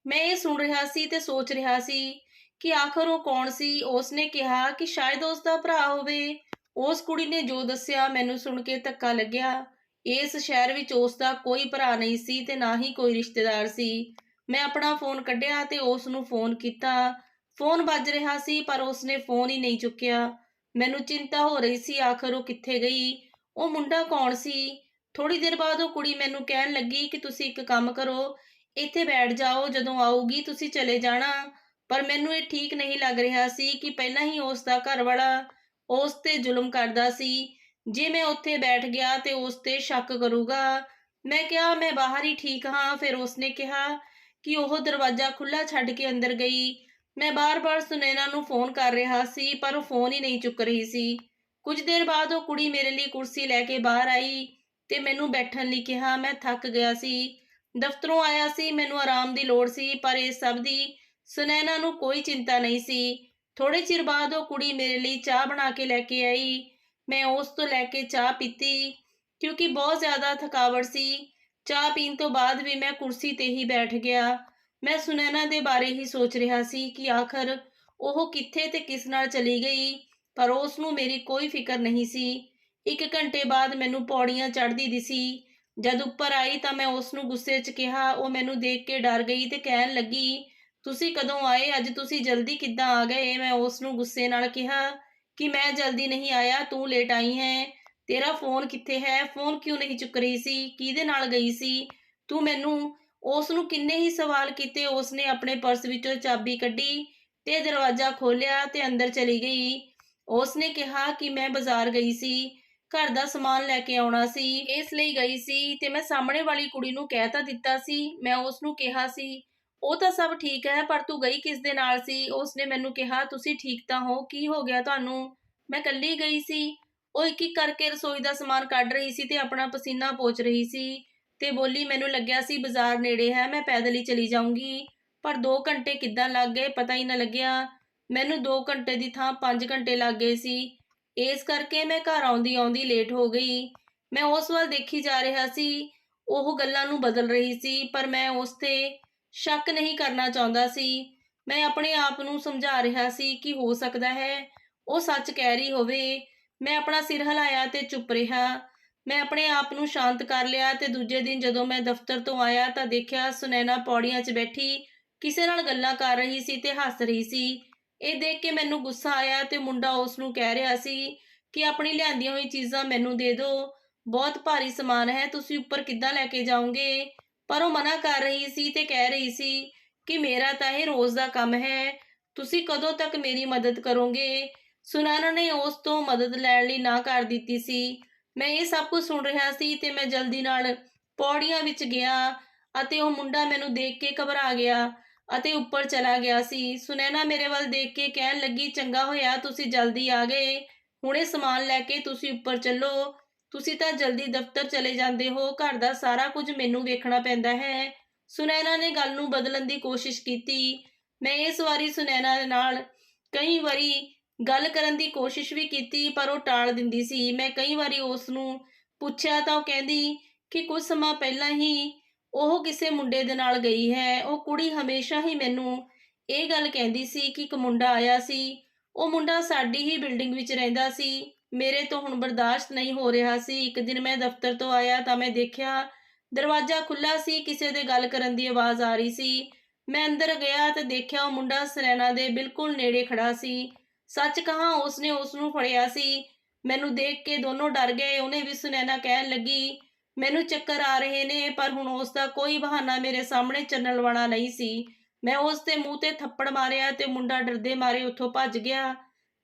ਮੈਂ ਇਹ ਸੁਣ ਰਿਹਾ ਸੀ ਤੇ ਸੋਚ ਰਿਹਾ ਸੀ ਕਿ ਆਖਰ ਉਹ ਕੌਣ ਸੀ? ਉਸ ਨੇ ਕਿਹਾ ਕਿ ਸ਼ਾਇਦ ਉਸ ਦਾ ਭਰਾ ਹੋਵੇ। ਉਸ ਕੁੜੀ ਨੇ ਜੋ ਦੱਸਿਆ, ਮੈਨੂੰ ਸੁਣ ਕੇ ਧੱਕਾ ਲੱਗਿਆ। ਇਸ ਸ਼ਹਿਰ ਵਿੱਚ ਉਸ ਦਾ ਕੋਈ ਭਰਾ ਨਹੀਂ ਸੀ ਤੇ ਨਾ ਹੀ ਕੋਈ ਰਿਸ਼ਤੇਦਾਰ ਸੀ। ਮੈਂ ਆਪਣਾ ਫੋਨ ਕੱਢਿਆ ਤੇ ਉਸ ਨੂੰ ਫੋਨ ਕੀਤਾ। ਫੋਨ ਵੱਜ ਰਿਹਾ ਸੀ, ਪਰ ਉਸਨੇ ਫੋਨ ਹੀ ਨਹੀਂ ਚੁੱਕਿਆ। ਮੈਨੂੰ ਚਿੰਤਾ ਹੋ ਰਹੀ ਸੀ, ਆਖਰ ਉਹ ਕਿੱਥੇ ਗਈ? ਉਹ ਮੁੰਡਾ ਕੌਣ ਸੀ? ਥੋੜੀ ਦੇਰ ਬਾਅਦ ਉਹ ਕੁੜੀ ਮੈਨੂੰ ਕਹਿਣ ਲੱਗੀ ਕਿ ਤੁਸੀਂ ਇੱਕ ਕੰਮ ਕਰੋ, ਇੱਥੇ ਬੈਠ ਜਾਓ, ਜਦੋਂ ਆਊਗੀ ਤੁਸੀਂ ਚਲੇ ਜਾਣਾ। ਪਰ ਮੈਨੂੰ ਇਹ ਠੀਕ ਨਹੀਂ ਲੱਗ ਰਿਹਾ ਸੀ ਕਿ ਪਹਿਲਾਂ ਹੀ ਉਸ ਦਾ ਘਰ ਵਾਲਾ ਉਸ ਤੇ ਜ਼ੁਲਮ ਕਰਦਾ ਸੀ। ਜੇ ਮੈਂ ਉੱਥੇ ਬੈਠ ਗਿਆ ਤੇ ਉਸ ਤੇ ਸ਼ੱਕ ਕਰੂਗਾ। ਮੈਂ ਕਿਹਾ, ਮੈਂ ਬਾਹਰ ਹੀ ਠੀਕ ਹਾਂ। ਫਿਰ ਉਸਨੇ ਕਿਹਾ ਕਿ ਉਹ ਦਰਵਾਜ਼ਾ ਖੁੱਲਾ ਛੱਡ ਕੇ ਅੰਦਰ ਗਈ। ਮੈਂ ਬਾਰ-ਬਾਰ ਸੁਨੈਨਾ ਨੂੰ ਫੋਨ ਕਰ ਰਿਹਾ ਸੀ, ਪਰ ਉਹ ਫੋਨ ਹੀ ਨਹੀਂ ਚੁੱਕ ਰਹੀ ਸੀ। ਕੁਝ ਦੇਰ ਬਾਅਦ ਉਹ ਕੁੜੀ ਮੇਰੇ ਲਈ ਕੁਰਸੀ ਲੈ ਕੇ ਬਾਹਰ ਆਈ ਤੇ ਮੈਨੂੰ ਬੈਠਣ ਲਈ ਕਿਹਾ। ਮੈਂ ਥੱਕ ਗਿਆ ਸੀ। ਦਫ਼ਤਰੋਂ ਆਇਆ ਸੀ, ਮੈਨੂੰ ਆਰਾਮ ਦੀ ਲੋੜ ਸੀ, ਪਰ ਇਹ ਸਭ ਦੀ ਸੁਨੈਨਾ ਨੂੰ ਕੋਈ ਚਿੰਤਾ ਨਹੀਂ ਸੀ। ਥੋੜੇ ਚਿਰ ਬਾਅਦ ਉਹ ਕੁੜੀ ਮੇਰੇ ਲਈ ਚਾਹ ਬਣਾ ਕੇ ਲੈ ਕੇ ਆਈ। ਮੈਂ ਉਸ ਤੋਂ ਲੈ ਕੇ ਚਾਹ ਪੀਤੀ, ਕਿਉਂਕਿ ਬਹੁਤ ਜ਼ਿਆਦਾ ਥਕਾਵਟ ਸੀ। ਚਾਹ ਪੀਣ ਤੋਂ ਬਾਅਦ ਵੀ ਮੈਂ ਕੁਰਸੀ ਤੇ ਹੀ ਬੈਠ ਗਿਆ। ਮੈਂ ਸੁਨੈਨਾ ਦੇ ਬਾਰੇ ਹੀ ਸੋਚ ਰਿਹਾ ਸੀ ਕਿ ਆਖਰ ਉਹ ਕਿੱਥੇ ਤੇ ਕਿਸ ਨਾਲ ਚਲੀ ਗਈ, ਪਰ ਉਸ ਨੂੰ ਮੇਰੀ ਕੋਈ ਫਿਕਰ ਨਹੀਂ ਸੀ। ਇੱਕ ਘੰਟੇ ਬਾਅਦ ਮੈਨੂੰ ਪੌੜੀਆਂ ਚੜ੍ਹਦੀ ਦਿਸੀ। ਜਦ ਉੱਪਰ ਆਈ ਤਾਂ ਮੈਂ ਉਸ ਨੂੰ ਗੁੱਸੇ 'ਚ ਕਿਹਾ, ਉਹ ਮੈਨੂੰ ਦੇਖ ਕੇ ਡਰ ਗਈ ਤੇ ਕਹਿਣ ਲੱਗੀ, ਤੁਸੀਂ ਕਦੋਂ ਆਏ? ਅੱਜ ਤੁਸੀਂ ਜਲਦੀ ਕਿੱਦਾਂ ਆ ਗਏ? ਮੈਂ ਉਸ ਨੂੰ ਗੁੱਸੇ ਨਾਲ ਕਿਹਾ ਕਿ ਮੈਂ ਜਲਦੀ ਨਹੀਂ ਆਇਆ, ਤੂੰ ਲੇਟ ਆਈ ਹੈ। ਤੇਰਾ ਫੋਨ ਕਿੱਥੇ ਹੈ? ਫੋਨ ਕਿਉਂ ਨਹੀਂ ਚੁੱਕ ਰਹੀ ਸੀ? ਕਿਹਦੇ ਨਾਲ ਗਈ ਸੀ? ਤੂੰ ਮੈਨੂੰ ਉਸ ਨੂੰ ਕਿੰਨੇ ਹੀ ਸਵਾਲ ਕੀਤੇ ਉਸ ਨੇ ਆਪਣੇ ਪਰਸ ਵਿੱਚੋਂ ਚਾਬੀ ਕੱਢੀ ਤੇ ਦਰਵਾਜ਼ਾ ਖੋਲ੍ਹਿਆ ਤੇ ਅੰਦਰ ਚਲੀ ਗਈ। ਉਸ ਨੇ ਕਿਹਾ ਕਿ ਮੈਂ ਬਾਜ਼ਾਰ ਗਈ ਸੀ, ਘਰ ਦਾ ਸਮਾਨ ਲੈ ਕੇ ਆਉਣਾ ਸੀ, ਇਸ ਲਈ ਗਈ ਸੀ ਤੇ ਮੈਂ ਸਾਹਮਣੇ ਵਾਲੀ ਕੁੜੀ ਨੂੰ ਕਹਿ ਤਾਂ ਦਿੱਤਾ ਸੀ, ਮੈਂ ਉਸ ਨੂੰ ਕਿਹਾ ਸੀ, ਉਹ ਤਾਂ ਸਭ ਠੀਕ ਹੈ, ਪਰ ਤੂੰ ਗਈ ਕਿਸ ਦੇ ਨਾਲ ਸੀ? ਉਸ ਨੇ ਮੈਨੂੰ ਕਿਹਾ, ਤੁਸੀਂ ਠੀਕ ਤਾਂ ਹੋ, ਕੀ ਹੋ ਗਿਆ ਤੁਹਾਨੂੰ? ਮੈਂ ਇਕੱਲੀ ਗਈ ਸੀ। ਉਹ ਇੱਕ ਇੱਕ ਕਰਕੇ ਰਸੋਈ ਦਾ ਸਮਾਨ ਕੱਢ ਰਹੀ ਸੀ ਤੇ ਆਪਣਾ ਪਸੀਨਾ ਪੋਚ ਰਹੀ ਸੀ ਤੇ ਬੋਲੀ, ਮੈਨੂੰ ਲੱਗਿਆ ਸੀ ਬਾਜ਼ਾਰ ਨੇੜੇ ਹੈ, ਮੈਂ ਪੈਦਲ ਹੀ ਚਲੀ ਜਾਊਂਗੀ। ਪਰ 2 ਘੰਟੇ ਕਿੱਦਾਂ ਲੱਗ ਗਏ ਪਤਾ ਹੀ ਨਾ ਲੱਗਿਆ। ਮੈਨੂੰ 2 ਘੰਟੇ ਦੀ ਥਾਂ 5 ਘੰਟੇ ਲੱਗ ਗਏ ਸੀ। ਇਸ ਕਰਕੇ ਮੈਂ ਘਰ ਆਉਂਦੀ ਆਉਂਦੀ ਲੇਟ ਹੋ ਗਈ। ਮੈਂ ਉਸ ਵੱਲ ਦੇਖੀ ਜਾ ਰਿਹਾ ਸੀ। ਉਹ ਗੱਲਾਂ ਨੂੰ ਬਦਲ ਰਹੀ ਸੀ, ਪਰ ਮੈਂ ਉਸ ਤੇ ਸ਼ੱਕ ਨਹੀਂ ਕਰਨਾ ਚਾਹੁੰਦਾ ਸੀ। ਮੈਂ ਆਪਣੇ ਆਪ ਨੂੰ ਸਮਝਾ ਰਿਹਾ ਸੀ ਕਿ ਹੋ ਸਕਦਾ ਹੈ, ਉਹ ਸੱਚ ਕਹਿ ਰਹੀ ਹੋਵੇ। ਮੈਂ ਆਪਣਾ ਸਿਰ ਹਿਲਾਇਆ ਤੇ ਚੁੱਪ ਰਿਹਾ। ਮੈਂ ਆਪਣੇ ਆਪ ਨੂੰ ਸ਼ਾਂਤ ਕਰ ਲਿਆ ਤੇ ਦੂਜੇ ਦਿਨ ਜਦੋਂ ਮੈਂ ਦਫ਼ਤਰ ਤੋਂ ਆਇਆ ਤਾਂ ਦੇਖਿਆ ਸੁਨੈਨਾ ਪੌੜੀਆਂ 'ਚ ਬੈਠੀ, ਕਿਸੇ ਨਾਲ ਗੱਲਾਂ ਕਰ ਰਹੀ ਸੀ ਤੇ ਹੱਸ ਰਹੀ ਸੀ। ਇਹ ਦੇਖ ਕੇ ਮੈਨੂੰ ਗੁੱਸਾ ਆਇਆ ਤੇ ਮੁੰਡਾ ਉਸ ਨੂੰ ਕਹਿ ਰਿਹਾ ਸੀ ਕਿ ਆਪਣੀ ਲਿਆਂਦੀਆਂ ਹੋਈ ਚੀਜ਼ਾਂ ਮੈਨੂੰ ਦੇ ਦਿਓ ਬਹੁਤ ਭਾਰੀ ਸਮਾਨ ਹੈ, ਤੁਸੀਂ ਉੱਪਰ ਕਿੱਦਾਂ ਲੈ ਕੇ ਜਾਓਗੇ? ਪਰ ਉਹ ਮਨਾ ਕਰ ਰਹੀ ਸੀ ਤੇ ਕਹਿ ਰਹੀ ਸੀ ਕਿ ਮੇਰਾ ਤਾਂ ਇਹ ਰੋਜ਼ ਦਾ ਕੰਮ ਹੈ, ਤੁਸੀਂ ਕਦੋਂ ਤੱਕ ਮੇਰੀ ਮਦਦ ਕਰੋਗੇ? ਸੁਨੈਨਾ ਨੇ ਉਸ ਤੋਂ ਮਦਦ ਲੈਣ ਲਈ ਨਾ ਕਰ ਦਿੱਤੀ ਸੀ। ਮੈਂ ਇਹ ਸਭ ਕੁਝ ਸੁਣ ਰਿਹਾ ਸੀ ਤੇ ਮੈਂ ਜਲਦੀ ਨਾਲ ਪੌੜੀਆਂ ਵਿੱਚ ਗਿਆ ਅਤੇ ਉਹ ਮੁੰਡਾ ਮੈਨੂੰ ਦੇਖ ਕੇ ਘਬਰਾ ਗਿਆ ਅਤੇ ਉੱਪਰ ਚਲਾ ਗਿਆ ਸੀ। ਸੁਨੈਨਾ ਮੇਰੇ ਵੱਲ ਦੇਖ ਕੇ ਕਹਿਣ ਲੱਗੀ, ਚੰਗਾ ਹੋਇਆ, ਤੁਸੀਂ ਜਲਦੀ ਆ ਗਏ। ਹੁਣੇ ਸਮਾਨ ਲੈ ਕੇ ਤੁਸੀਂ ਉੱਪਰ ਚੱਲੋ। ਤੁਸੀਂ ਤਾਂ ਜਲਦੀ ਦਫ਼ਤਰ ਚਲੇ ਜਾਂਦੇ ਹੋ। ਘਰ ਦਾ ਸਾਰਾ ਕੁਝ ਮੈਨੂੰ ਵੇਖਣਾ ਪੈਂਦਾ ਹੈ। ਸੁਨੈਨਾ ਨੇ ਗੱਲ ਨੂੰ ਬਦਲਣ ਦੀ ਕੋਸ਼ਿਸ਼ ਕੀਤੀ। ਮੈਂ ਇਸ ਵਾਰੀ ਸੁਨੈਨਾ ਦੇ ਨਾਲ ਕਈ ਵਾਰੀ ਗੱਲ ਕਰਨ ਦੀ ਕੋਸ਼ਿਸ਼ ਵੀ ਕੀਤੀ, ਪਰ ਉਹ ਟਾਲ ਦਿੰਦੀ ਸੀ। ਮੈਂ ਕਈ ਵਾਰੀ ਉਸ ਨੂੰ ਪੁੱਛਿਆ ਤਾਂ ਉਹ ਕਹਿੰਦੀ ਕਿ ਕੁਝ ਸਮਾਂ ਪਹਿਲਾਂ ਹੀ ਉਹ ਕਿਸੇ ਮੁੰਡੇ ਦੇ ਨਾਲ ਗਈ ਹੈ। ਉਹ ਕੁੜੀ ਹਮੇਸ਼ਾ ਹੀ ਮੈਨੂੰ ਇਹ ਗੱਲ ਕਹਿੰਦੀ ਸੀ ਕਿ ਇੱਕ ਮੁੰਡਾ ਆਇਆ ਸੀ। ਉਹ ਮੁੰਡਾ ਸਾਡੀ ਹੀ ਬਿਲਡਿੰਗ ਵਿੱਚ ਰਹਿੰਦਾ ਸੀ। ਮੇਰੇ ਤੋਂ ਹੁਣ ਬਰਦਾਸ਼ਤ ਨਹੀਂ ਹੋ ਰਿਹਾ ਸੀ। ਇੱਕ ਦਿਨ ਮੈਂ ਦਫ਼ਤਰ ਤੋਂ ਆਇਆ ਤਾਂ ਮੈਂ ਦੇਖਿਆ ਦਰਵਾਜ਼ਾ ਖੁੱਲਾ ਸੀ, ਕਿਸੇ ਦੇ ਗੱਲ ਕਰਨ ਦੀ ਆਵਾਜ਼ ਆ ਰਹੀ ਸੀ। ਮੈਂ ਅੰਦਰ ਗਿਆ ਤੇ ਦੇਖਿਆ ਉਹ ਮੁੰਡਾ ਸਰੈਨਾ ਦੇ ਬਿਲਕੁਲ ਨੇੜੇ ਖੜਾ ਸੀ। ਸੱਚ ਕਹਾਂ, ਉਸਨੇ ਉਸ ਨੂੰ ਫੜਿਆ ਸੀ। ਮੈਨੂੰ ਦੇਖ ਕੇ ਦੋਨੋਂ ਡਰ ਗਏ। ਉਹਨੇ ਵੀ ਸੁਨੈਨਾ ਕਹਿਣ ਲੱਗੀ, ਮੈਨੂੰ ਚੱਕਰ ਆ ਰਹੇ ਨੇ, ਪਰ ਹੁਣ ਉਸ ਦਾ ਕੋਈ ਬਹਾਨਾ ਮੇਰੇ ਸਾਹਮਣੇ ਚੱਲਣ ਵਾਲਾ ਨਹੀਂ ਸੀ। ਮੈਂ ਉਸ ਦੇ ਮੂੰਹ ਤੇ ਥੱਪੜ ਮਾਰਿਆ ਤੇ ਮੁੰਡਾ ਡਰਦੇ ਮਾਰੇ ਉੱਥੋਂ ਭੱਜ ਗਿਆ।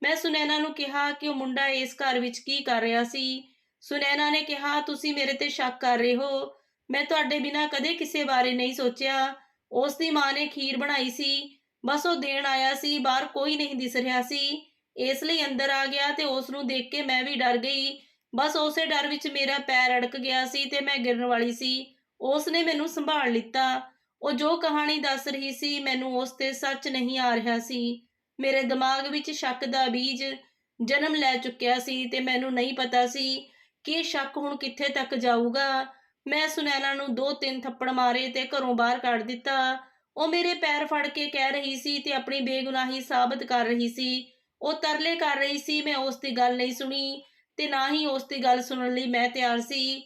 ਮੈਂ ਸੁਨੈਨਾ ਨੂੰ ਕਿਹਾ ਕਿ ਉਹ ਮੁੰਡਾ ਇਸ ਘਰ ਵਿੱਚ ਕੀ ਕਰ ਰਿਹਾ ਸੀ। ਸੁਨੈਨਾ ਨੇ ਕਿਹਾ, ਤੁਸੀਂ ਮੇਰੇ ਤੇ ਸ਼ੱਕ ਕਰ ਰਹੇ ਹੋ। ਮੈਂ ਤੁਹਾਡੇ ਬਿਨਾ ਕਦੇ ਕਿਸੇ ਬਾਰੇ ਨਹੀਂ ਸੋਚਿਆ। ਉਸ ਦੀ ਮਾਂ ਨੇ ਖੀਰ ਬਣਾਈ ਸੀ। ਬਸ ਉਹ ਦੇਣ ਆਇਆ ਸੀ, ਬਾਹਰ ਕੋਈ ਨਹੀਂ ਦਿਸ ਰਿਹਾ ਸੀ। ਇਸ ਲਈ ਅੰਦਰ ਆ ਗਿਆ ਤੇ ਉਸ ਨੂੰ ਦੇਖ ਕੇ ਮੈਂ ਵੀ ਡਰ ਗਈ। ਬਸ ਉਸੇ ਡਰ ਵਿੱਚ ਮੇਰਾ ਪੈਰ ਅੜਕ ਗਿਆ ਸੀ ਤੇ ਮੈਂ ਗਿਰਨ ਵਾਲੀ ਸੀ। ਉਸ ਨੇ ਮੈਨੂੰ ਸੰਭਾਲ ਲਿੱਤਾ। ਉਹ ਜੋ ਕਹਾਣੀ ਦੱਸ ਰਹੀ ਸੀ, ਮੈਨੂੰ ਉਸ ਤੇ ਸੱਚ ਨਹੀਂ ਆ ਰਿਹਾ ਸੀ। ਮੇਰੇ ਦਿਮਾਗ ਵਿੱਚ ਸ਼ੱਕ ਦਾ ਬੀਜ ਜਨਮ ਲੈ ਚੁੱਕਿਆ ਸੀ ਤੇ ਮੈਨੂੰ ਨਹੀਂ ਪਤਾ ਸੀ ਕਿ ਸ਼ੱਕ ਹੁਣ ਕਿੱਥੇ ਤੱਕ ਜਾਊਗਾ। ਮੈਂ ਸੁਨੈਨਾ ਨੂੰ ਦੋ ਤਿੰਨ ਥੱਪੜ ਮਾਰੇ ਤੇ ਘਰੋਂ ਬਾਹਰ ਕੱਢ ਦਿੱਤਾ। ਉਹ ਮੇਰੇ ਪੈਰ ਫੜ ਕੇ ਕਹਿ ਰਹੀ ਸੀ ਤੇ ਆਪਣੀ ਬੇਗੁਨਾਹੀ ਸਾਬਤ ਕਰ ਰਹੀ ਸੀ। ਉਹ ਤਰਲੇ ਕਰ ਰਹੀ ਸੀ, ਮੈਂ ਉਸ ਦੀ ਗੱਲ ਨਹੀਂ ਸੁਣੀ ਤੇ ਨਾ ਹੀ ਉਸ ਦੀ ਗੱਲ ਸੁਣਨ ਲਈ ਮੈਂ ਤਿਆਰ ਸੀ।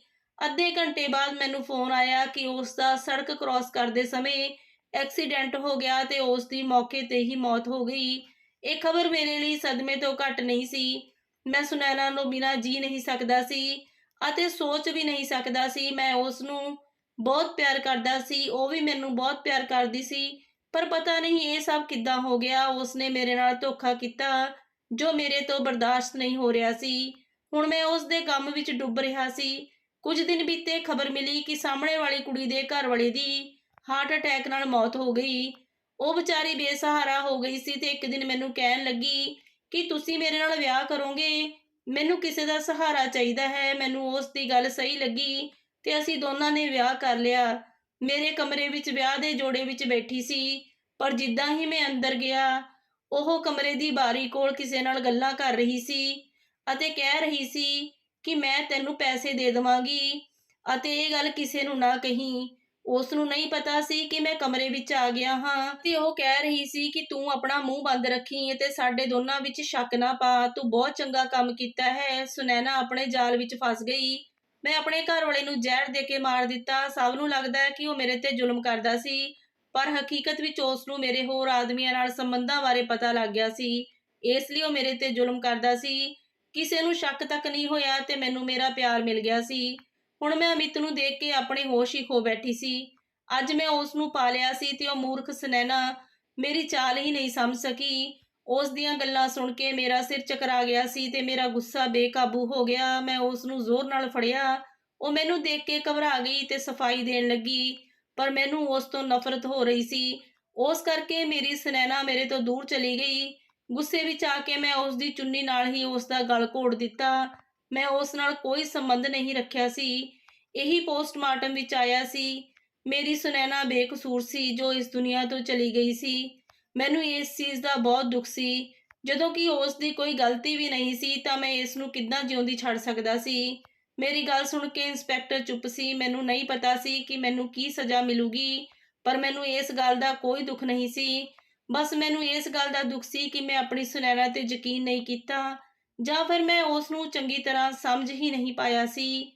ਅੱਧੇ ਘੰਟੇ ਬਾਅਦ ਮੈਨੂੰ ਫੋਨ ਆਇਆ ਕਿ ਉਸ ਦਾ ਸੜਕ ਕ੍ਰਾਸ ਕਰਦੇ ਸਮੇਂ ਐਕਸੀਡੈਂਟ ਹੋ ਗਿਆ ਤੇ ਉਸ ਦੀ ਮੌਕੇ ਤੇ ਹੀ ਮੌਤ ਹੋ ਗਈ। ਇਹ ਖਬਰ ਮੇਰੇ ਲਈ ਸਦਮੇ ਤੋਂ ਘੱਟ ਨਹੀਂ ਸੀ। ਮੈਂ ਸੁਨੈਨਾ ਨੂੰ ਬਿਨਾਂ ਜੀ ਨਹੀਂ ਸਕਦਾ ਸੀ ਅਤੇ ਸੋਚ ਵੀ ਨਹੀਂ ਸਕਦਾ ਸੀ। ਮੈਂ ਉਸ ਨੂੰ ਬਹੁਤ ਪਿਆਰ ਕਰਦਾ ਸੀ, ਉਹ ਵੀ ਮੈਨੂੰ ਬਹੁਤ ਪਿਆਰ ਕਰਦੀ ਸੀ, ਪਰ ਪਤਾ ਨਹੀਂ ਇਹ ਸਭ ਕਿੱਦਾਂ ਹੋ ਗਿਆ, ਉਸਨੇ ਮੇਰੇ ਨਾਲ ਧੋਖਾ ਕੀਤਾ, ਜੋ ਮੇਰੇ ਤੋਂ ਬਰਦਾਸ਼ਤ ਨਹੀਂ ਹੋ ਰਿਹਾ ਸੀ। ਹੁਣ ਮੈਂ ਉਸ ਦੇ ਕੰਮ ਵਿੱਚ ਡੁੱਬ ਰਿਹਾ ਸੀ। ਕੁਝ ਦਿਨ ਬੀਤੇ ਖਬਰ ਮਿਲੀ ਕਿ ਸਾਹਮਣੇ ਵਾਲੀ ਕੁੜੀ ਦੇ ਘਰ ਵਾਲੇ ਦੀ ਹਾਰਟ ਅਟੈਕ ਨਾਲ ਮੌਤ ਹੋ ਗਈ। ਉਹ ਵਿਚਾਰੀ ਬੇਸਹਾਰਾ ਹੋ ਗਈ ਸੀ ਤੇ ਇੱਕ ਦਿਨ ਮੈਨੂੰ ਕਹਿਣ ਲੱਗੀ ਕਿ ਤੁਸੀਂ ਮੇਰੇ ਨਾਲ ਵਿਆਹ ਕਰੋਗੇ, ਮੈਨੂੰ ਕਿਸੇ ਦਾ ਸਹਾਰਾ ਚਾਹੀਦਾ ਹੈ, ਮੈਨੂੰ ਉਸ ਦੀ ਗੱਲ ਸਹੀ ਲੱਗੀ ਤੇ ਅਸੀਂ ਦੋਨਾਂ ਨੇ ਵਿਆਹ ਕਰ ਲਿਆ। ਮੇਰੇ ਕਮਰੇ ਵਿੱਚ ਵਿਆਹ ਦੇ ਜੋੜੇ ਵਿੱਚ ਬੈਠੀ ਸੀ, ਪਰ ਜਿੱਦਾਂ ਹੀ ਮੈਂ ਅੰਦਰ ਗਿਆ, ਉਹ ਕਮਰੇ ਦੀ ਬਾਰੀ ਕੋਲ ਕਿਸੇ ਨਾਲ ਗੱਲਾਂ ਕਰ ਰਹੀ ਸੀ ਅਤੇ ਕਹਿ ਰਹੀ ਸੀ ਕਿ ਮੈਂ ਤੈਨੂੰ ਪੈਸੇ ਦੇ ਦੇਵਾਂਗੀ ਅਤੇ ਇਹ ਗੱਲ ਕਿਸੇ ਨੂੰ ਨਾ ਕਹੀਂ। ਉਸ ਨੂੰ ਨਹੀਂ ਪਤਾ ਸੀ ਕਿ ਮੈਂ ਕਮਰੇ ਵਿੱਚ ਆ ਗਿਆ ਹਾਂ ਤੇ ਉਹ ਕਹਿ ਰਹੀ ਸੀ ਕਿ ਤੂੰ ਆਪਣਾ ਮੂੰਹ ਬੰਦ ਰੱਖੀ ਤੇ ਸਾਡੇ ਦੋਨਾਂ ਵਿੱਚ ਸ਼ੱਕ ਨਾ ਪਾ। ਤੂੰ ਬਹੁਤ ਚੰਗਾ ਕੰਮ ਕੀਤਾ ਹੈ। ਸੁਨੈਨਾ ਆਪਣੇ ਜਾਲ ਵਿੱਚ ਫਸ ਗਈ। ਮੈਂ ਆਪਣੇ ਘਰ ਵਾਲੇ ਨੂੰ ਜ਼ਹਿਰ ਦੇ ਕੇ ਮਾਰ ਦਿੱਤਾ। ਸਭ ਨੂੰ ਲੱਗਦਾ ਹੈ ਕਿ ਉਹ ਮੇਰੇ ਤੇ ਜ਼ੁਲਮ ਕਰਦਾ ਸੀ। ਪਰ ਹਕੀਕਤ ਵਿੱਚ ਉਸ ਨੂੰ ਮੇਰੇ ਹੋਰ ਆਦਮੀਆਂ ਨਾਲ ਸੰਬੰਧਾਂ ਬਾਰੇ ਪਤਾ ਲੱਗ ਗਿਆ ਸੀ। ਇਸ ਲਈ ਉਹ ਮੇਰੇ ਤੇ ਜ਼ੁਲਮ ਕਰਦਾ ਸੀ। ਕਿਸੇ ਨੂੰ ਸ਼ੱਕ ਤੱਕ ਨਹੀਂ ਹੋਇਆ ਤੇ ਮੈਨੂੰ ਮੇਰਾ ਪਿਆਰ ਮਿਲ ਗਿਆ ਸੀ। ਹੁਣ ਮੈਂ ਅਮਿਤ ਨੂੰ ਦੇਖ ਕੇ ਆਪਣੇ ਹੋਸ਼ ਹੀ ਖੋ ਬੈਠੀ ਸੀ। ਅੱਜ ਮੈਂ ਉਸ ਨੂੰ ਪਾ ਲਿਆ ਸੀ ਤੇ ਉਹ ਮੂਰਖ ਸੁਨੈਨਾ ਮੇਰੀ ਚਾਲ ਹੀ ਨਹੀਂ ਸਮਝ ਸਕੀ। ਉਸ ਦੀਆਂ ਗੱਲਾਂ ਸੁਣ ਕੇ ਮੇਰਾ ਸਿਰ ਚਕਰਾ ਗਿਆ ਸੀ ਤੇ ਮੇਰਾ ਗੁੱਸਾ ਬੇਕਾਬੂ ਹੋ ਗਿਆ। ਮੈਂ ਉਸ ਨੂੰ ਜ਼ੋਰ ਨਾਲ ਫੜਿਆ। ਉਹ ਮੈਨੂੰ ਦੇਖ ਕੇ ਘਬਰਾ ਗਈ ਤੇ ਸਫ਼ਾਈ ਦੇਣ ਲੱਗੀ, ਪਰ ਮੈਨੂੰ ਉਸ ਤੋਂ ਨਫ਼ਰਤ ਹੋ ਰਹੀ ਸੀ। ਉਸ ਕਰਕੇ ਮੇਰੀ ਸੁਨੈਨਾ ਮੇਰੇ ਤੋਂ ਦੂਰ ਚਲੀ ਗਈ। ਗੁੱਸੇ ਵਿੱਚ ਆ ਕੇ ਮੈਂ ਉਸ ਦੀ ਚੁੰਨੀ ਨਾਲ ਹੀ ਉਸ ਦਾ ਗਲ ਘੋੜ ਦਿੱਤਾ। ਮੈਂ ਉਸ ਨਾਲ ਕੋਈ ਸੰਬੰਧ ਨਹੀਂ ਰੱਖਿਆ ਸੀ। ਇਹੀ ਪੋਸਟਮਾਰਟਮ ਵਿੱਚ ਆਇਆ ਸੀ। ਮੇਰੀ ਸੁਨੈਣਾ ਬੇਕਸੂਰ ਸੀ ਜੋ ਇਸ ਦੁਨੀਆ ਤੋਂ ਚਲੀ ਗਈ ਸੀ। ਮੈਨੂੰ ਇਸ ਚੀਜ਼ ਦਾ ਬਹੁਤ ਦੁੱਖ ਸੀ। ਜਦੋਂ ਕਿ ਉਸ ਦੀ ਕੋਈ ਗਲਤੀ ਵੀ ਨਹੀਂ ਸੀ, ਤਾਂ ਮੈਂ ਇਸ ਨੂੰ ਕਿੱਦਾਂ ਜਿਉਂਦੀ ਛੱਡ ਸਕਦਾ ਸੀ? ਮੇਰੀ ਗੱਲ ਸੁਣ ਕੇ ਇੰਸਪੈਕਟਰ ਚੁੱਪ ਸੀ। ਮੈਨੂੰ ਨਹੀਂ ਪਤਾ ਸੀ ਕਿ ਮੈਨੂੰ ਕੀ ਸਜ਼ਾ ਮਿਲੂਗੀ, ਪਰ ਮੈਨੂੰ ਇਸ ਗੱਲ ਦਾ ਕੋਈ ਦੁੱਖ ਨਹੀਂ ਸੀ। ਬਸ ਮੈਨੂੰ ਇਸ ਗੱਲ ਦਾ ਦੁੱਖ ਸੀ ਕਿ ਮੈਂ ਆਪਣੀ ਸੁਨੈਣਾ ਤੇ ਯਕੀਨ ਨਹੀਂ ਕੀਤਾ, ਜਾਂ ਫਿਰ ਮੈਂ ਉਸ ਨੂੰ ਚੰਗੀ ਤਰ੍ਹਾਂ ਸਮਝ ਹੀ ਨਹੀਂ ਪਾਇਆ ਸੀ।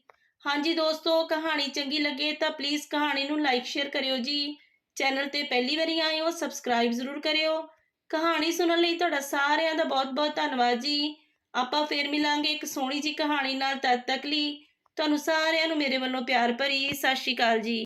ਹਾਂਜੀ ਦੋਸਤੋ, ਕਹਾਣੀ ਚੰਗੀ ਲੱਗੇ ਤਾਂ ਪਲੀਜ਼ ਕਹਾਣੀ ਨੂੰ ਲਾਈਕ ਸ਼ੇਅਰ ਕਰਿਓ ਜੀ। ਚੈਨਲ ਤੇ ਪਹਿਲੀ ਵਾਰੀ ਆਏ ਹੋ ਸਬਸਕ੍ਰਾਈਬ ਜ਼ਰੂਰ ਕਰਿਓ। ਕਹਾਣੀ ਸੁਣਨ ਲਈ ਤੁਹਾਡਾ ਸਾਰਿਆਂ ਦਾ ਬਹੁਤ-ਬਹੁਤ ਧੰਨਵਾਦ ਜੀ। ਆਪਾਂ ਫੇਰ ਮਿਲਾਂਗੇ ਇੱਕ ਸੋਹਣੀ ਜੀ ਕਹਾਣੀ ਨਾਲ ਤਦ ਤੱਕ ਲਈ। ਤੁਹਾਨੂੰ ਸਾਰਿਆਂ ਨੂੰ ਮੇਰੇ ਵੱਲੋਂ ਪਿਆਰ ਭਰੀ ਸਤਿ ਸ਼੍ਰੀ ਅਕਾਲ ਜੀ।